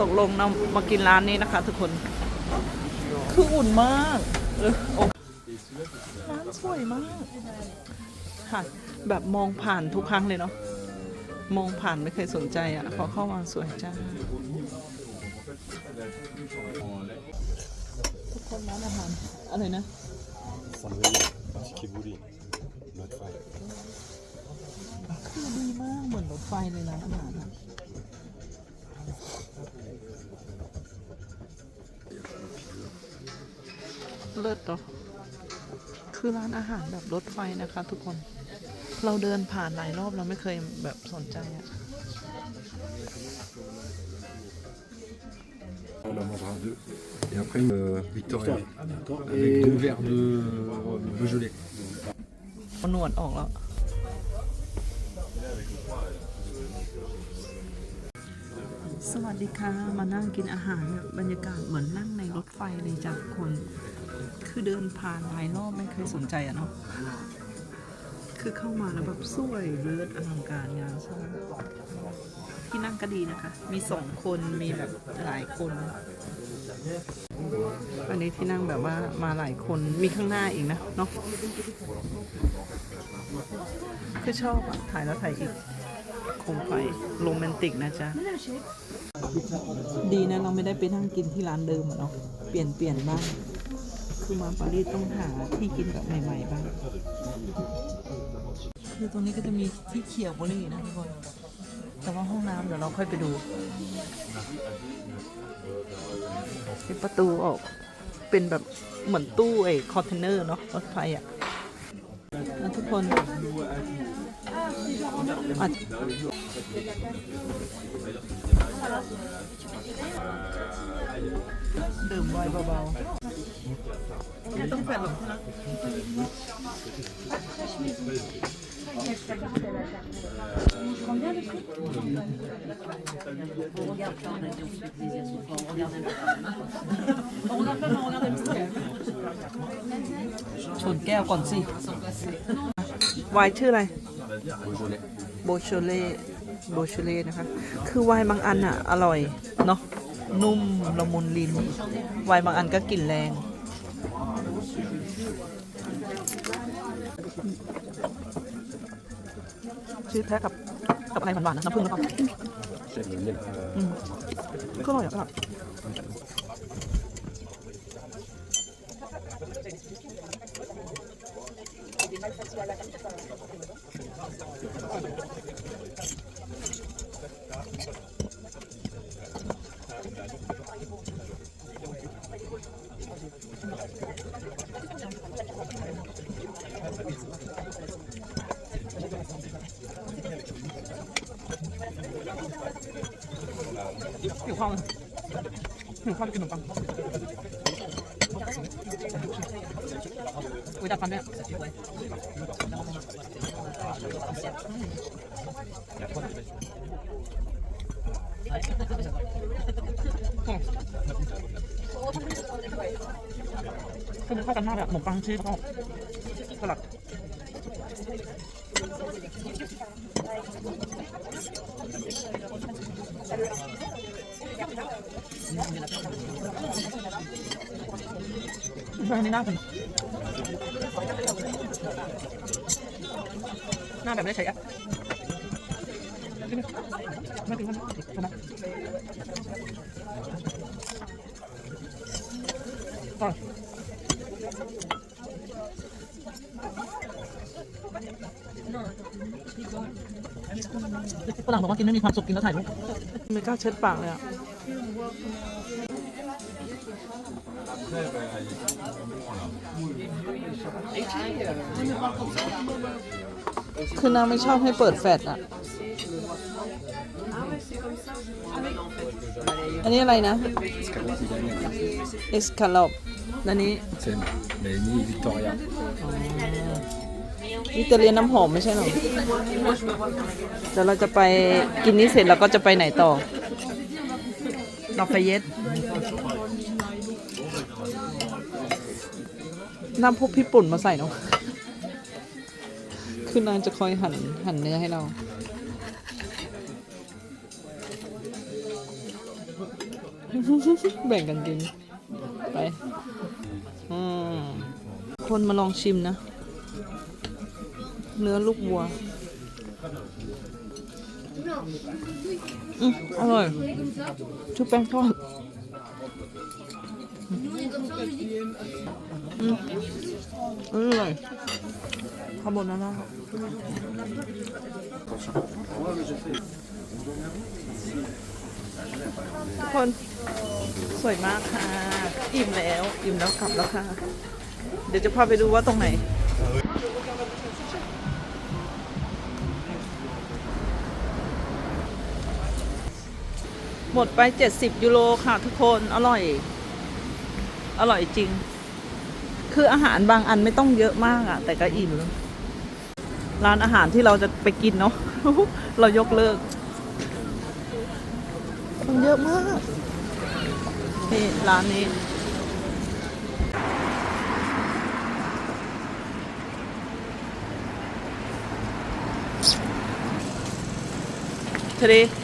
ตกลงนะมากินร้านนี้นะคะ ทุกคน คืออุ่นมากร้านสวยมากค่ะแบบมองผ่านทุกครั้งเลยเนาะมองผ่านไม่เคยสนใจอะพอเข้ามาสวยจ้าทุกคนร้านอาหารอะไรนะซัมเบชิคิบุรีรถไฟคือดีมากเหมือนรถไฟเลยร้านอาหารอ่ เลิศเนาะคือร้านอาหารแบบรถไฟนะคะ ทุกคน เราเดินผ่านหลายรอบเราไม่เคยแบบสนใจอะ On en mangera deux. Et après, euh, Victoria. Ah, d'accord. Avec Et deux verres de Beaujolais. เอาหนวดออกแล้ว สวัสดีค่ะ มานั่งกินอาหารเนี่ยบรรยากาศเหมือนนั่งในรถไฟเลยจ้ะทุกคน คือเดินผ่านหลายรอบไม่เคยสนใจอะเนาะคือเข้ามาแล้วแบบสวยเลิศอลังการงานสร้างที่นั่งก็ดีนะคะ มีสองคนมีแบบหลายคน อันนี้ที่นั่งแบบว่ามาหลายคนมีข้างหน้าอีกนะเนาะคือชอบอะถ่ายแล้วถ่ายอีกโคมไฟโรแมนติกนะจ๊ะ ดีนะเราไม่ได้ไปนั่งกินที่ร้านเดิมอะเนาะเปลี่ยนเปลี่ยนบ้าง คือมาปารีสต้องหาที่กินแบบใหม่ๆบ้าง คือตรงนี้ก็จะมีที่เขียวบุหรี่นะทุกคน แต่ว่าห้องน้ำเดี๋ยวเราค่อยไปดู เป็นประตูออก เป็นแบบเหมือนตู้ไอ้คอนเทนเนอร์เนาะรถไฟอะทุกคน ดื่มไวน์เบาๆไม่ต้องแฟนหรอกนะชนแก้วก่อนสิ ไวน์ชื่ออะไร Beaujolais. โบโชเล่โบโชเล่นะคะ คือไวน์บางอันอะ อร่อย เนาะนุ่มละมุนลิ้นไวน์บางอันก็กลิ่นแรง ชื่อแท้กับกับอะไรหวานๆนะน้ำผึ้งหรือเปล่า J'aime le miel. อืมก็อร่อยอะ หิวข้าวเลยหิวข้าวไปกินขนมปังอุ้ยดัดฟันด้วยคือมันเข้ากันมากแบบขนมปังชีสแล้วก็สลัดอันนี้หน้าคุณ หน้าแบบไม่ได้ใช้แอปไม่กินมันถูกไหมต่อฝรั่งบอกว่ากินไม่มีความสุขกินแล้วถ่ายรูปไม่กล้าเช็ดปากเลยอะ คือนางไม่ชอบให้เปิดแฟลชอะอันนี้อะไรนะเอสคาลอปอันนี้ C'est mais ni Victoria. อิตาเลียนน้ำหอมไม่ใช่หรอเดี๋ยวเราจะไปกินนี้เสร็จแล้วก็จะไปไหนต่อลาฟาเยต น้ำพวกพี่ปุ่นมาใส่เนาะ คือนางจะคอยหั่นหั่นเนื้อให้เรา แบ่งกันกิน ไป อืม คนมาลองชิมนะ เนื้อลูกวัว อืมอร่อย ชุบแป้งทอด อืมอร่อยคาโบนาร่าทุกคนสวยมากค่ะ อิ่มแล้ว อิ่มแล้วกลับแล้วค่ะ เดี๋ยวจะพาไปดูว่าตรงไหนหมดไป 70 ยูโรค่ะทุกคน อร่อย อร่อยจริง คืออาหารบางอันไม่ต้องเยอะมากอะแต่ก็อิ่มแล้วร้านอาหารที่เราจะไปกินเนาะเรายกเลิกมันเยอะมากนี่ร้านนี้ทะเลคือ